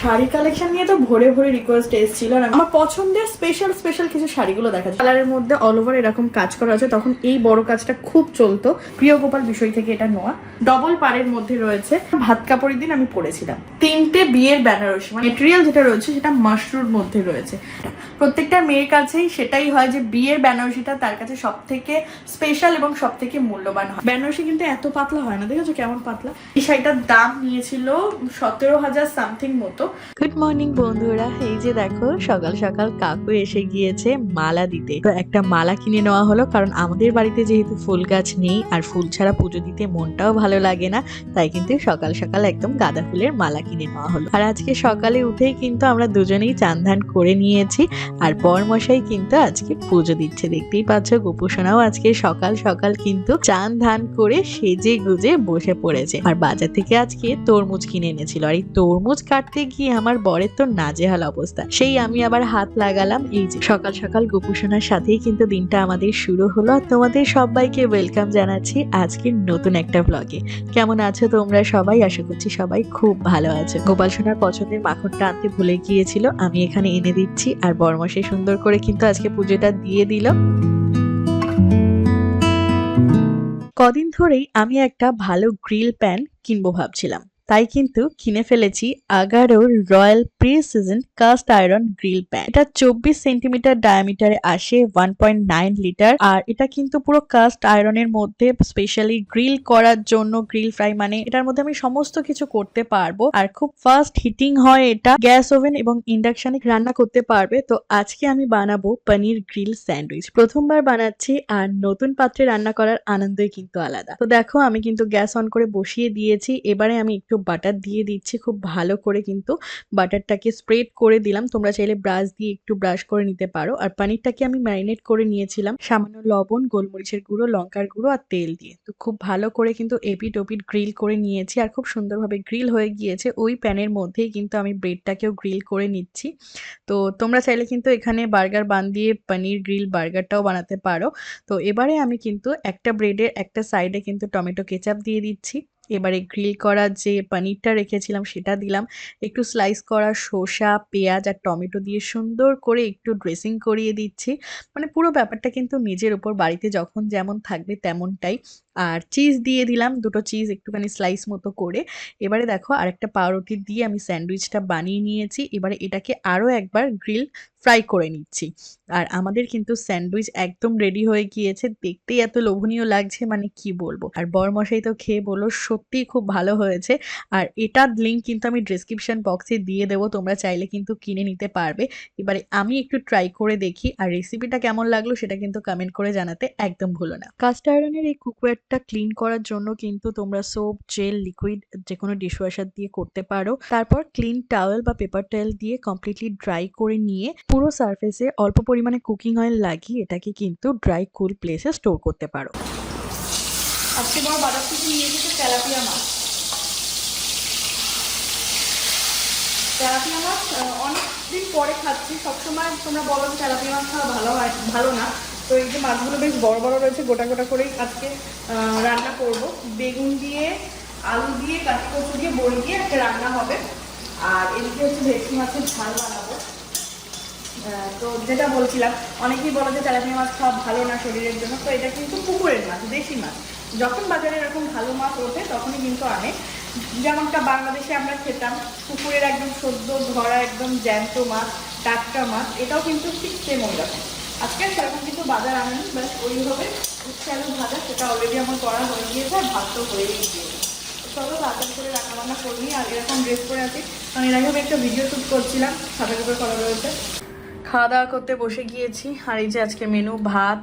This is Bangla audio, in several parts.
শাড়ি কালেকশন নিয়ে তো ভরে ভরে রিকোয়েস্ট এসেছিল আর আমার পছন্দের স্পেশাল স্পেশাল কিছু শাড়িগুলো দেখা যায়। কালারের মধ্যে অল ওভার এরকম কাজ করা আছে, তখন এই বড় কাজটা খুব চলতো। প্রিয় গোপাল বিষয় থেকে এটা নোয়া ডবল পাড়ের মধ্যে রয়েছে। ভাত কাপড়ের দিন আমি পরেছিলাম। তিনটে বিয়ের বেনারসি মানে মেটেরিয়াল যেটা রয়েছে সেটা মাশরুর মধ্যে রয়েছে। প্রত্যেকটা মেয়ের কাছেই সেটাই হয় যে বিয়ের বেনারসিটা তার কাছে সব থেকে স্পেশাল এবং সব থেকে মূল্যবান হয়। বেনারসি কিন্তু এত পাতলা হয় না, দেখেছ কেমন পাতলা? এই শাড়িটার দাম নিয়েছিল সতেরো হাজার সামথিং মতো। গুড মর্নিং বন্ধুরা। এই যে দেখো, সকাল সকাল কাকু এসে গিয়েছে মালা দিতে। তো একটা মালা কিনে নেওয়া হলো, কারণ আমাদের বাড়িতে যেহেতু ফুল গাছ নেই, আর ফুল ছাড়া পুজো দিতে মনটাও ভালো লাগে না, তাই কিন্তু সকাল সকাল একদম গাঁদা ফুলের মালা কিনে নেওয়া হলো। আর আজকে সকালে উঠেই কিন্তু আমরা দুজনেই চান ধান করে নিয়েছি, আর বরমশাই কিন্তু আজকে পুজো দিচ্ছে। দেখতেই পাচ্ছ, গোপুসোনাও আজকে সকাল সকাল কিন্তু চান ধান করে সেজে গুজে বসে পড়েছে। আর বাজার থেকে আজকে তরমুজ কিনে এনেছিল, আর এই তরমুজ কাটতে গিয়ে আমার বরের তো নাজেহাল অবস্থা? সেই আমি আবার হাত লাগালাম, এই যে। সকাল সকাল গোপুসোনার সাথেই কিন্তু দিনটা আমাদের শুরু হলো। আর তোমাদের সবাইকে ওয়েলকাম জানাচ্ছি আজকের নতুন একটা ব্লগে কেমন আছো তোমরা সবাই? আশা করছি সবাই খুব ভালো আছো। গোপাল সোনার পছন্দের মাখনটা আনতে ভুলে গিয়েছিল, আমি এখানে এনে দিচ্ছি। আর বরমশে সুন্দর করে কিন্তু আজকে পুজোটা দিয়ে দিল। কদিন ধরেই আমি একটা ভালো গ্রিল প্যান কিনবো ভাবছিলাম। তাই কিন্তু কিনে ফেলেছি আগারোর royal pre season cast iron grill pan. এটা চব্বিশ সেন্টিমিটার ডায়ামিটারে আসে ওয়ান পয়েন্ট নাইন লিটার আর এটা কিন্তু পুরো কাস্ট আয়রনের মধ্যে স্পেশালি গ্রিল করার জন্য, গ্রিল ফ্রাই মানে এটার মধ্যে আমি সমস্ত কিছু করতে পারব। আর খুব ফাস্ট হিটিং হয় এটা, গ্যাস ওভেন এবং ইন্ডাকশনে রান্না করতে পারবে। তো আজকে আমি বানাবো পনির গ্রিল স্যান্ডউইচ। প্রথমবার বানাচ্ছি, আর নতুন পাত্রে রান্না করার আনন্দই কিন্তু আলাদা। তো দেখো, আমি কিন্তু গ্যাস অন করে বসিয়ে দিয়েছি। এবারে আমি একটু বাটার দিয়ে দিচ্ছি খুব ভালো করে কিন্তু বাটারটাকে স্প্রেড করে দিলাম। তোমরা চাইলে ব্রাশ দিয়ে একটু ব্রাশ করে নিতে পারো। আর পনিরটাকে আমি ম্যারিনেট করে নিয়েছিলাম সামান্য লবণ, গোলমরিচের গুঁড়ো, লঙ্কার গুঁড়ো আর তেল দিয়ে। তো খুব ভালো করে কিন্তু এপিট ওপিট গ্রিল করে নিয়েছি আর খুব সুন্দরভাবে গ্রিল হয়ে গিয়েছে। ওই প্যানের মধ্যেই কিন্তু আমি ব্রেডটাকেও গ্রিল করে নিচ্ছি। তো তোমরা চাইলে কিন্তু এখানে বার্গার বান দিয়ে পনির গ্রিল বার্গারটাও বানাতে পারো। তো এবারে আমি কিন্তু একটা ব্রেডের একটা সাইডে কিন্তু টমেটো কেচাপ দিয়ে দিচ্ছি। এবারে গ্রিল করা যে পনিরটা রেখেছিলাম সেটা দিলাম। একটু স্লাইস করা শসা, পেঁয়াজ আর টমেটো দিয়ে সুন্দর করে একটু ড্রেসিং করিয়ে দিচ্ছি। মানে পুরো ব্যাপারটা কিন্তু নিজের উপর, বাড়িতে যখন যেমন থাকবে তেমনটাই। আর চিজ দিয়ে দিলাম দুটো চিজ একটুখানি স্লাইস মতো করে। এবারে দেখো আরেকটা পাউরুটি দিয়ে আমি স্যান্ডউইচটা বানিয়ে নিয়েছি। এবারে এটাকে আরও একবার গ্রিল ফ্রাই করে নিচ্ছি। আর আমাদের কিন্তু স্যান্ডউইচ একদম রেডি হয়ে গিয়েছে। দেখতেই এত লোভনীয় লাগছে মানে কি বলব? আর বরমশাই তো খেয়ে বলল, সত্যিই খুব ভালো হয়েছে। আর এটার লিঙ্ক কিন্তু আমি ডিসক্রিপশন বক্সে দিয়ে দেবো, তোমরা চাইলে কিন্তু কিনে নিতে পারবে। এবারে আমি একটু ট্রাই করে দেখি, আর রেসিপিটা কেমন লাগল সেটা কিন্তু কমেন্ট করে জানাতে একদম ভুলো না। কাস্ট আয়রনের এই কুকওয়্যারটা ক্লিন করার জন্য কিন্তু তোমরা সোপ জেল লিকুইড যে কোনো ডিশওয়াশার দিয়ে করতে পারো। তারপর ক্লিন টাওয়েল বা পেপার টাওয়েল দিয়ে কমপ্লিটলি ড্রাই করে নিয়ে পুরো সারফেসে অল্প পরিমাণে কুকিং অয়েল লাগিয়ে এটাকে কিন্তু ড্রাই কুল প্লেসে স্টোর করতে পারো। আজকে বড় বাজার থেকে নিয়ে এসেছে তেলাপিয়া মাছ। তেলাপিয়া মাছ অনেক দিন পরে খাচ্ছি। সবসময় তোমরা বলো যে তেলাপিয়া মাছ খাওয়া ভালো হয়, ভালো না। তো এই যে মাছগুলো বেশ বড় বড় রয়েছে, গোটা গোটা করেই আজকে রান্না করব। বেগুন দিয়ে, আলু দিয়ে কাঁচি কচু দিয়ে, বড়ি দিয়ে একটা রান্না হবে। আর এদিকে হচ্ছে ভেটকি মাছের ঝাল বানাবো। তো যেটা বলছিলাম, অনেকেই বলে যে তেলাপিয়া মাছ খাওয়া ভালো না শরীরের জন্য, তো এটা কিন্তু পুকুরের মাছ, দেশি মাছ। যখন বাজারে এরকম ভালো মাছ ওঠে, তখনই কিন্তু আনে। যেমনটা বাংলাদেশে আমরা খেতাম পুকুরের একদম সদ্য ধরা, একদম জ্যান্ত মাছ, টাটকা মাছ, এটাও কিন্তু ঠিক সেম ওই রকম। আজকে সেরকম কিন্তু বাজার আনেনি ব্যাস ওইভাবে উচ্ছে ভাজা, সেটা অলরেডি আমার করা হয়ে গিয়েছে আর ভাত তো হয়েই গিয়েছে। চলো, তাড়াতাড়ি করে রান্না বান্না করি, আর এরকম ড্রেস করে আছি। আমি এর আগেও একটা ভিডিও শ্যুট করছিলাম সাথে করে করা রয়েছে। খাওয়া দাওয়া করতে বসে গিয়েছি। আর এই যে আজকে মেনু ভাত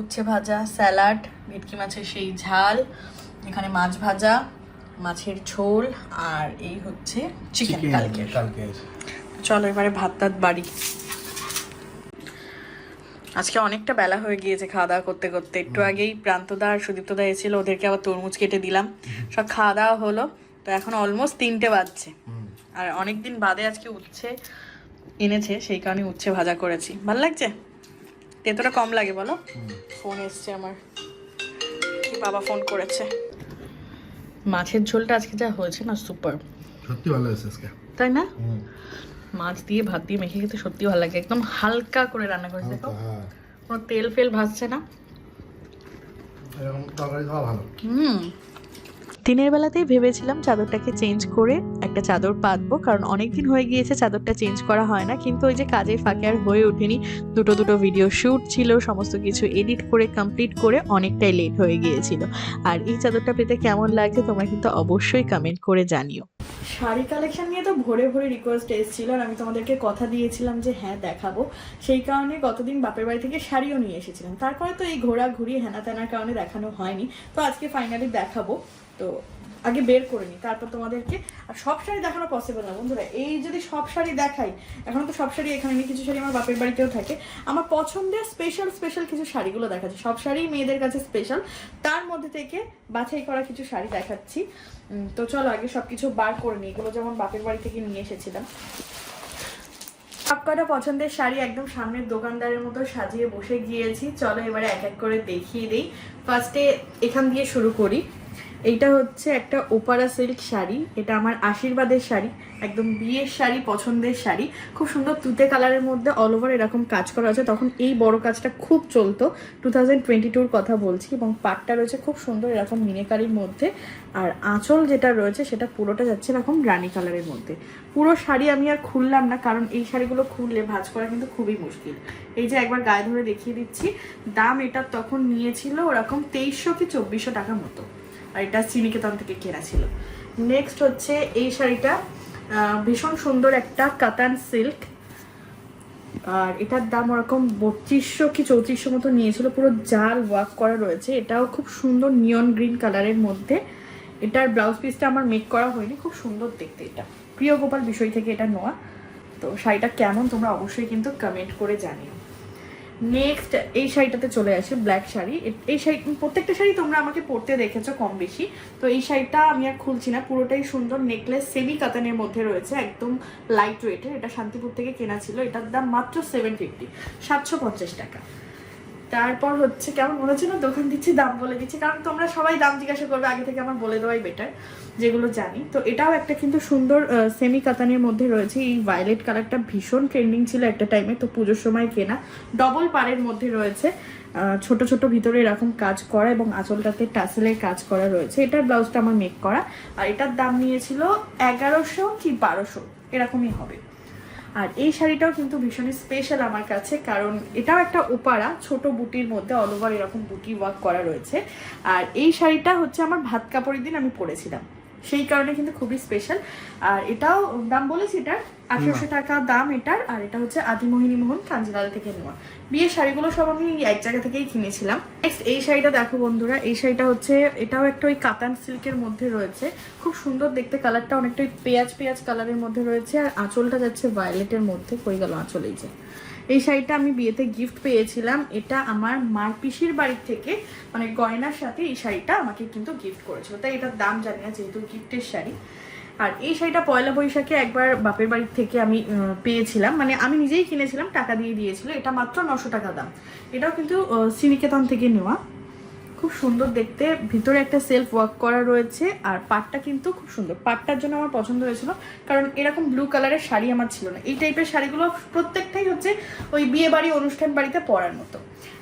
উচ্ছে ভাজা স্যালাড ভেটকি মাছের সেই ঝাল এখানে মাছ ভাজা মাছের ঝোল আর এই হচ্ছে চিকেন কালকে চলো এবারে ভাত টাত বাড়ি। আজকে অনেকটা বেলা হয়ে গিয়েছে খাওয়া দাওয়া করতে করতে। একটু আগেই প্রান্তদা আর সুদীপ্তদা এসেছিল ওদেরকে আবার তরমুজ কেটে দিলাম। সব খাওয়া দাওয়া হলো। তো এখন অলমোস্ট তিনটে বাজছে। আর অনেক দিন বাদে আজকে উচ্ছে এনেছে সেই কারণে উচ্ছে ভাজা করেছি। ভালো লাগছে? তেতোটা কম লাগে বলো? ফোন এসছে আমার। কি বাবা ফোন করেছে? মাছের ঝোলটা আজকে যা হয়েছে না সুপার। সত্যি ভালো হয়েছে আজকে। তাই না? মাছ দিয়ে ভাত দিয়ে মেখে খেতে সত্যি ভালো লাগে। একদম হালকা করে রান্না করেছে তো হ্যাঁ। কোনো তেল ফেল ভাজছে না। এরকম তরকারি খাওয়া ভালো। হুম। দিনের বেলাতেই ভেবেছিলাম চাদরটাকে চেঞ্জ করে একটা চাদর পাতবো, কারণ অনেক দিন হয়ে গিয়েছে চাদরটা চেঞ্জ করা হয় না। কিন্তু ওই যে কাজের ফাঁকে আর হয়ে ওঠেনি। দুটো দুটো ভিডিও শ্যুট ছিল, সমস্ত কিছু এডিট করে কমপ্লিট করে অনেকটাই লেট হয়ে গিয়েছিল। আর এই চাদরটা পেতে কেমন লাগছে তোমরা কিন্তু অবশ্যই কমেন্ট করে জানিও। শাড়ি কালেকশন নিয়ে তো ভরে ভরে রিকোয়েস্ট এসেছিল আর আমি তোমাদেরকে কথা দিয়েছিলাম যে হ্যাঁ দেখাবো। সেই কারণে গতদিন বাপের বাড়ি থেকে শাড়িও নিয়ে এসেছিলাম। তারপরে তো এই ঘোরাঘুরি হেনা তেনার কারণে দেখানো হয়নি। তো আজকে ফাইনালি দেখাবো। তো আগে বের করে নিই, তারপর তোমাদেরকে। আর সব শাড়ি দেখানো পসিবল না বন্ধুরা। এই যদি সব শাড়ি দেখাই, এখন তো সব শাড়ি এখানে কিছু শাড়ি আমার বাপের বাড়িতেও থাকে। আমার পছন্দের স্পেশাল স্পেশাল কিছু শাড়িগুলো দেখাচ্ছি। সব শাড়ি মেয়েদের কাছে স্পেশাল তার মধ্যে থেকে বাছাই করা কিছু শাড়ি দেখাচ্ছি। তো চলো আগে সব কিছু বার করে নিই। এগুলো যেমন বাপের বাড়ি থেকে নিয়ে এসেছিলাম। সব কটা পছন্দের শাড়ি একদম সামনের দোকানদারের মতো সাজিয়ে বসে গিয়েছি। চলো এবারে এক এক করে দেখিয়ে দিই। ফার্স্টে এখান দিয়ে শুরু করি। এইটা হচ্ছে একটা ওপারা সিল্ক শাড়ি। এটা আমার আশীর্বাদের শাড়ি, একদম বিয়ের শাড়ি, পছন্দের শাড়ি। খুব সুন্দর তুতে কালারের মধ্যে অল ওভার এরকম কাজ করা আছে। তখন এই বড় কাজটা খুব চলতো টু থাউজেন্ড টোয়েন্টি টুর কথা বলছি এবং পাটটা রয়েছে খুব সুন্দর এরকম মিনেকারির মধ্যে। আর আঁচল যেটা রয়েছে সেটা পুরোটা যাচ্ছে এরকম রানী কালারের মধ্যে। পুরো শাড়ি আমি আর খুললাম না, কারণ এই শাড়িগুলো খুললে ভাজ করা কিন্তু খুবই মুশকিল। এই যে একবার গায়ে ধরে দেখিয়ে দিচ্ছি, দাম এটা তখন নিয়েছিল ওরকম তেইশশো কি চব্বিশশো টাকা মতো। আর এটা চিনিকেতন থেকে কেনা ছিল। নেক্সট হচ্ছে এই শাড়িটা। ভীষণ সুন্দর একটা কাতান সিল্ক। আর এটার দাম ওরকম বত্রিশশো কি চৌত্রিশশো মতো নিয়েছিল। পুরো জাল ওয়ার্ক করা রয়েছে। এটাও খুব সুন্দর নিয়ন গ্রিন কালারের মধ্যে। এটার ব্লাউজ পিসটা আমার মেক করা হয়নি। খুব সুন্দর দেখতে এটা। প্রিয় গোপাল বিষয় থেকে এটা নেওয়া। তো শাড়িটা কেমন তোমরা অবশ্যই কিন্তু কমেন্ট করে জানিও। নেক্সট এই শাড়িটাতে চলে আসে ব্ল্যাক শাড়ি। এই শাড়ি প্রত্যেকটা শাড়ি তোমরা আমাকে পরতে দেখেছ কম বেশি। তো এই শাড়িটা আমি আর খুলছি না, পুরোটাই সুন্দর নেকলেস সেমি কাতানের মধ্যে রয়েছে, একদম লাইট ওয়েটের এটা শান্তিপুর থেকে কেনা ছিল, এটার দাম মাত্র সেভেন ফিফটি সাতশো পঞ্চাশ টাকা। তারপর হচ্ছে কেমন মনে হচ্ছে না? দোকান দিচ্ছি, দাম বলে দিচ্ছি। কারণ তোমরা সবাই দাম জিজ্ঞাসা করবে, আগে থেকে আমার বলে দেওয়াই বেটার যেগুলো জানি। তো এটাও একটা কিন্তু সুন্দর সেমি কাতানের মধ্যে রয়েছে। এই ভায়োলেট কালারটা ভীষণ ট্রেন্ডিং ছিল একটা টাইমে তো পুজোর সময় কেনা। ডবল পাড়ের মধ্যে রয়েছে। ছোট ছোট ভিতরে এরকম কাজ করা এবং আঁচলটাতে টাসেলের কাজ করা রয়েছে। এটার ব্লাউজটা আমার মেক করা। আর এটার দাম নিয়েছিল এগারোশো কি বারোশো, এরকমই হবে। আর এই শাড়িটাও কিন্তু ভীষণই স্পেশাল আমার কাছে, কারণ এটাও একটা ওপারা ছোট বুটির মধ্যে অল ওভার এরকম বুটি ওয়ার্ক করা রয়েছে। আর এই শাড়িটা হচ্ছে আমার ভাত কাপড়ের দিন আমি পরেছিলাম। সেই কারণে কিন্তু খুবই স্পেশাল আর এটাও দাম বলেছি এটার আঠেরোশো টাকা দাম এটার আর এটা হচ্ছে আদিমোহিনী মোহন কাঞ্জিলাল থেকে নেওয়া। বিয়ের শাড়িগুলো সব আমি এক জায়গা থেকেই কিনেছিলাম। নেক্সট এই শাড়িটা দেখো বন্ধুরা এই শাড়িটা হচ্ছে এটাও একটা ওই কাতান সিল্কের মধ্যে রয়েছে। খুব সুন্দর দেখতে কালারটা অনেকটা পেঁয়াজ পেঁয়াজ কালারের মধ্যে রয়েছে আর আঁচলটা যাচ্ছে ভায়োলেটের মধ্যে কই গেল আঁচল এই যে। এই শাড়িটা আমি বিয়েতে গিফট পেয়েছিলাম। এটা আমার মার পিসির বাড়ির থেকে মানে গয়নার সাথে এই শাড়িটা আমাকে কিন্তু গিফট করেছিল। তাই এটার দাম জানি না, যেহেতু গিফটের শাড়ি। আর এই শাড়িটা পয়লা বৈশাখে একবার বাপের বাড়ির থেকে আমি পেয়েছিলাম। মানে আমি নিজেই কিনেছিলাম, টাকা দিয়ে দিয়েছিল। এটা মাত্র নশো টাকা দাম। এটাও কিন্তু সিনিকেতন থেকে নেওয়া। খুব সুন্দর দেখতে। ভিতরে একটা সেলফ ওয়ার্ক করা রয়েছে আর পাটটা কিন্তু খুব সুন্দর। পাটটার জন্য আমার পছন্দ হয়েছিল কারণ এরকম ব্লু কালারের শাড়ি আমার ছিল না। এই টাইপের শাড়িগুলো প্রত্যেকটাই হচ্ছে ওই বিয়ে বাড়ি, অনুষ্ঠান বাড়িতে পরার মতো।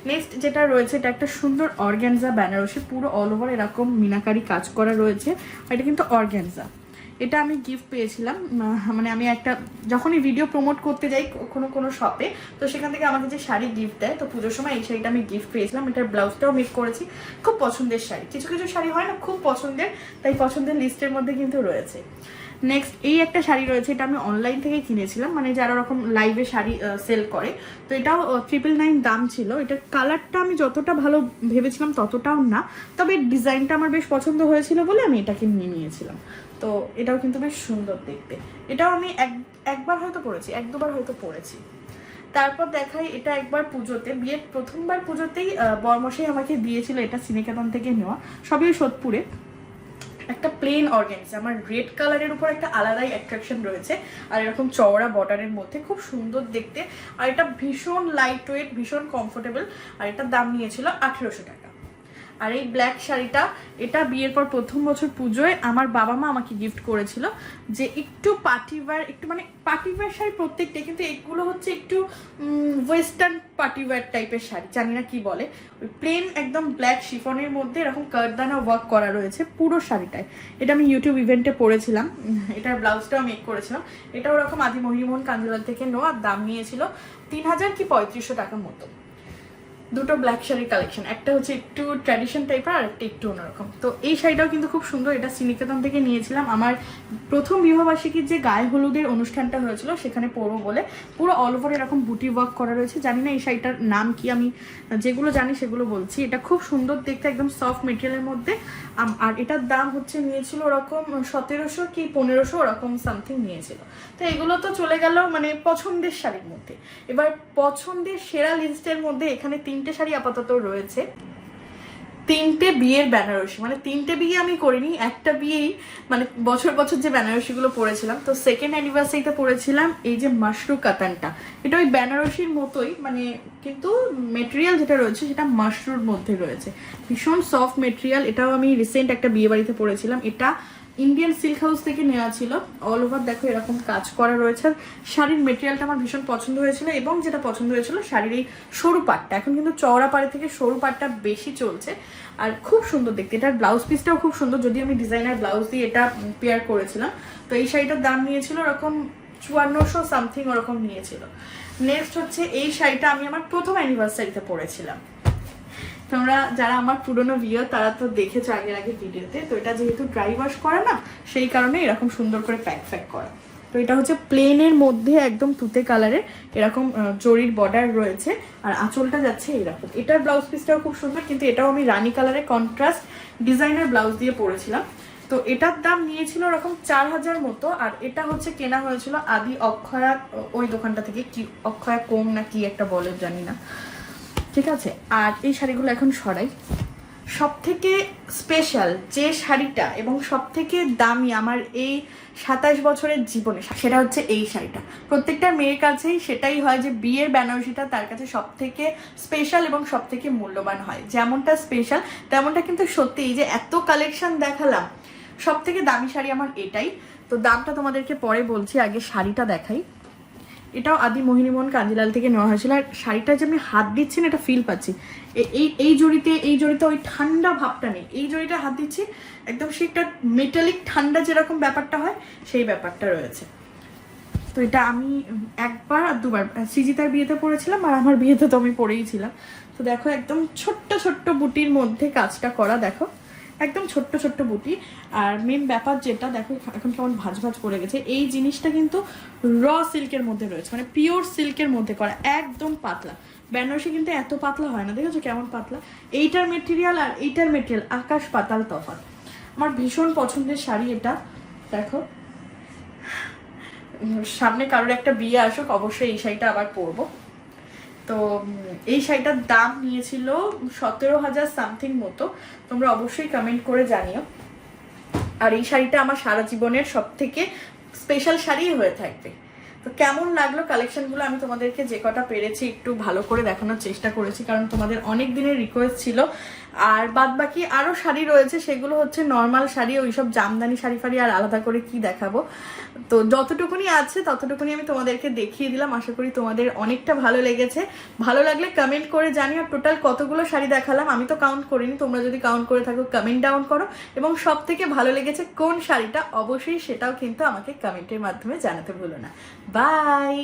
নেক্সট যেটা রয়েছে, এটা একটা সুন্দর অর্গ্যানজা বেনারসি পুরো অল ওভার এরকম মিনাকারি কাজ করা রয়েছে। এটা কিন্তু অর্গ্যানজা এটা আমি গিফট পেয়েছিলাম মানে আমি একটা, যখনই ভিডিও প্রমোট করতে যাই কোনো কোনো শপে তো সেখান থেকে আমাকে যে শাড়ি গিফট দেয়, তো পুজোর সময় এই শাড়িটা আমি গিফট পেয়েছিলাম। এটার ব্লাউজটাও মেক করেছি। খুব পছন্দের শাড়ি। কিছু কিছু শাড়ি হয় না, খুব পছন্দের, তাই পছন্দের লিস্টের মধ্যে কিন্তু রয়েছে। নেক্সট এই একটা শাড়ি রয়েছে, এটা আমি অনলাইন থেকে কিনেছিলাম। মানে যারা ওরকম লাইভে শাড়ি সেল করে, তো এটাও ট্রিপল নাইন দাম ছিল। এটার কালারটা আমি যতটা ভালো ভেবেছিলাম ততটাও না, তবে ডিজাইনটা আমার বেশ পছন্দ হয়েছিল বলে আমি এটাকে নিয়ে নিয়েছিলাম। তো এটাও কিন্তু বেশ সুন্দর দেখতে। এটাও আমি এক, একবার হয়তো পরেছি এক দুবার হয়তো পড়েছি। তারপর দেখাই এটা একবার পুজোতে। বিয়ের প্রথমবার পুজোতেই বরমশাই আমাকে দিয়েছিল এটা সিনেকাতন থেকে নেওয়া, সবই সোদপুরে। একটা প্লেন অর্গেন্স আমার রেড কালারের উপর একটা আলাদাই অ্যাট্রাকশন রয়েছে। আর এরকম চওড়া বর্ডারের মধ্যে, খুব সুন্দর দেখতে। আর এটা ভীষণ লাইট ওয়েট ভীষণ কমফোর্টেবল আর এটার দাম নিয়েছিল আঠেরোশো টাকা। আর এই ব্ল্যাক শাড়িটা, এটা বিয়ের পর প্রথম বছর পুজোয় আমার বাবা মা আমাকে গিফট করেছিল যে একটু পার্টিওয়ার একটু মানে পার্টিওয়ার শাড়ি প্রত্যেকটা, কিন্তু এগুলো হচ্ছে একটু ওয়েস্টার্ন পার্টিওয়ার টাইপের শাড়ি, জানি না কি বলে। ওই প্লেন একদম ব্ল্যাক শিফনের মধ্যে এরকম কারদানা ওয়ার্ক করা রয়েছে পুরো শাড়িটায়। এটা আমি ইউটিউব ইভেন্টে পরেছিলাম এটার ব্লাউজটাও মেক করেছিলাম। এটা ওরকম আদি মহিমোহন কাঞ্জিলাল থেকে নেওয়া, দাম নিয়েছিল তিন হাজার কি পঁয়ত্রিশশো টাকার মতো। দুটো ব্ল্যাক শাড়ির কালেকশন একটা হচ্ছে একটু ট্র্যাডিশন টাইপের আর একটা একটু অন্যরকম। তো এই শাড়িটাও কিন্তু খুব সুন্দর, এটা সিনিকেতন থেকে নিয়েছিলাম। আমার প্রথম বিবাহবার্ষিকীর যে গায়ে হলুদের অনুষ্ঠানটা হয়েছিল, সেখানে পরবো বলে পুরো অল ওভার এরকম বুটি ওয়ার্ক করা রয়েছে। জানি না এই শাড়িটার নাম কি, আমি যেগুলো জানি সেগুলো বলছি। এটা খুব সুন্দর দেখতে, একদম সফট মেটেরিয়ালের মধ্যে। আর এটার দাম হচ্ছে, নিয়েছিল ওরকম সতেরোশো কি পনেরোশো, ওরকম সামথিং নিয়েছিল। তো এগুলো তো চলে গেল মানে পছন্দের শাড়ির মধ্যে। এবার পছন্দের সেরা লিস্টের মধ্যে এখানে তিনটে শাড়ি আপাতত রয়েছে। তিনটে বিয়ের বেনারসি মানে তিনটে বিয়ে আমি করিনি, একটা বিয়েই মানে বছর বছর যে বেনারসিগুলো পরেছিলাম, তো সেকেন্ড অ্যানিভার্সারিতে পরেছিলাম এই যে মাশরু কাতানটা এটা ওই বেনারসির মতোই মানে কিন্তু মেটেরিয়াল যেটা রয়েছে সেটা মাশরুর মধ্যে রয়েছে। ভীষণ সফট মেটেরিয়াল এটাও আমি রিসেন্ট একটা বিয়ে বাড়িতে পরেছিলাম, এটা ইন্ডিয়ান সিল্ক হাউস থেকে নেওয়া ছিল। অল ওভার দেখো এরকম কাজ করা রয়েছে। শাড়ির মেটেরিয়ালটা আমার ভীষণ পছন্দ হয়েছিল এবং যেটা পছন্দ হয়েছিল শাড়ির এই সরু পাটটা। এখন কিন্তু চওড়া পাড়ে থেকে সরু পাটটা বেশি চলছে। আর খুব সুন্দর দেখতে। এটার ব্লাউজ পিসটাও খুব সুন্দর। যদি আমি ডিজাইনার ব্লাউজ দিয়ে এটা পেয়ার করেছিলাম। তো এই শাড়িটার দাম নিয়েছিল ওরকম চুয়ান্নশো সামথিং ওরকম নিয়েছিল। নেক্সট হচ্ছে এই শাড়িটা আমি আমার প্রথম অ্যানিভার্সারিতে পরেছিলাম। তোমরা যারা আমার পুরনো ভিডিও তারা তো দেখেছ আগের আগে ভিডিওতে তো। এটা যেহেতু ড্রাই ওয়াশ করা না, সেই কারণে এরকম সুন্দর করে প্যাক প্যাক করা। তো এটা হচ্ছে প্লেনের মধ্যে একদম তুতে কালারের এরকম জরির বর্ডার রয়েছে। আর আঁচলটা যাচ্ছে এরকম। এটার ব্লাউজ পিসটাও খুব সুন্দর, কিন্তু এটাও আমি রানী কালারের কন্ট্রাস্ট ডিজাইনার ব্লাউজ দিয়ে পরেছিলাম। তো এটার দাম নিয়েছিল ওরকম চার হাজার মতো, আর এটা হচ্ছে কেনা হয়েছিল আদি অক্ষয়া, ওই দোকানটা থেকে কি, অক্ষয়া কম না কি একটা বলে, জানি না। ঠিক আছে? আর এই শাড়িগুলো এখন সরাই। সব থেকে স্পেশাল যে শাড়িটা এবং সব থেকে দামি আমার এই সাতাশ বছরের জীবনে, সেটা হচ্ছে এই শাড়িটা। প্রত্যেকটা মেয়ের কাছেই সেটাই হয় যে বিয়ের বেনারসিটা তার কাছে সব থেকে স্পেশাল এবং সব থেকে মূল্যবান হয়। যেমনটা স্পেশাল তেমনটা কিন্তু সত্যি যে এত কালেকশন দেখালাম সব থেকে দামি শাড়ি আমার এটাই। তো দামটা তোমাদেরকে পরে বলছি, আগে শাড়িটা দেখাই। এটাও আদি মোহিনীমোহন কাঞ্জিলাল থেকে নেওয়া হয়েছিল। আর শাড়িটা যে আমি হাত দিচ্ছি না, এটা ফিল পাচ্ছি। এই এই জড়িতে এই জড়িতে ওই ঠান্ডা ভাবটা নেই। এই জড়িটা হাত দিচ্ছি, একদম একটা মেটালিক ঠান্ডা যেরকম ব্যাপারটা হয়, সেই ব্যাপারটা রয়েছে। তো এটা আমি একবার আর দুবার সৃজিতার বিয়েতে পড়েছিলাম আর আমার বিয়েতে তো আমি পড়েইছিলাম তো দেখো, একদম ছোট্ট ছোট্ট বুটির মধ্যে কাজটা করা, দেখো। একদম ছোট্ট ছোট্ট বুটি। আর মেন ব্যাপার যেটা, দেখো, এখন কেমন ভাজ ভাজ পড়ে গেছে। এই জিনিসটা কিন্তু র সিল্কের মধ্যে রয়েছে মানে পিওর সিল্কের মধ্যে করা, একদম পাতলা। বেনারসি কিন্তু এত পাতলা হয় না, দেখেছ কেমন পাতলা? এইটার মেটেরিয়াল আর এইটার মেটেরিয়াল আকাশ পাতাল তফাত আমার ভীষণ পছন্দের শাড়ি এটা, দেখো। সামনে কারোর একটা বিয়ে আসুক, অবশ্যই এই শাড়িটা আবার পরবো। তো এই শাড়িটার দাম নিয়েছিল সতেরো হাজার সামথিং মতো। তোমরা অবশ্যই কমেন্ট করে জানিও। আর এই শাড়িটা আমার সারা জীবনের সব থেকে স্পেশাল শাড়ি হয়ে থাকবে। তো কেমন লাগল কালেকশনগুলো আমি তোমাদেরকে যে কটা পেরেছি একটু ভালো করে দেখানোর চেষ্টা করেছি, কারণ তোমাদের অনেক দিনের রিকোয়েস্ট ছিল। আর বাদ বাকি আরও শাড়ি রয়েছে, সেগুলো হচ্ছে নর্মাল শাড়ি, ওইসব জামদানি শাড়ি ফাড়ি আর আলাদা করে কি দেখাবো। তো যতটুকুনি আছে, ততটুকুনি আমি তোমাদেরকে দেখিয়ে দিলাম। আশা করি তোমাদের অনেকটা ভালো লেগেছে। ভালো লাগলে কমেন্ট করে জানিও টোটাল কতগুলো শাড়ি দেখালাম, আমি তো কাউন্ট করিনি, তোমরা যদি কাউন্ট করে থাকো কমেন্ট ডাউন করো। এবং সব থেকে ভালো লেগেছে কোন শাড়িটা, অবশ্যই সেটাও কিন্তু আমাকে কমেন্টের মাধ্যমে জানাতে ভুলো না। বাই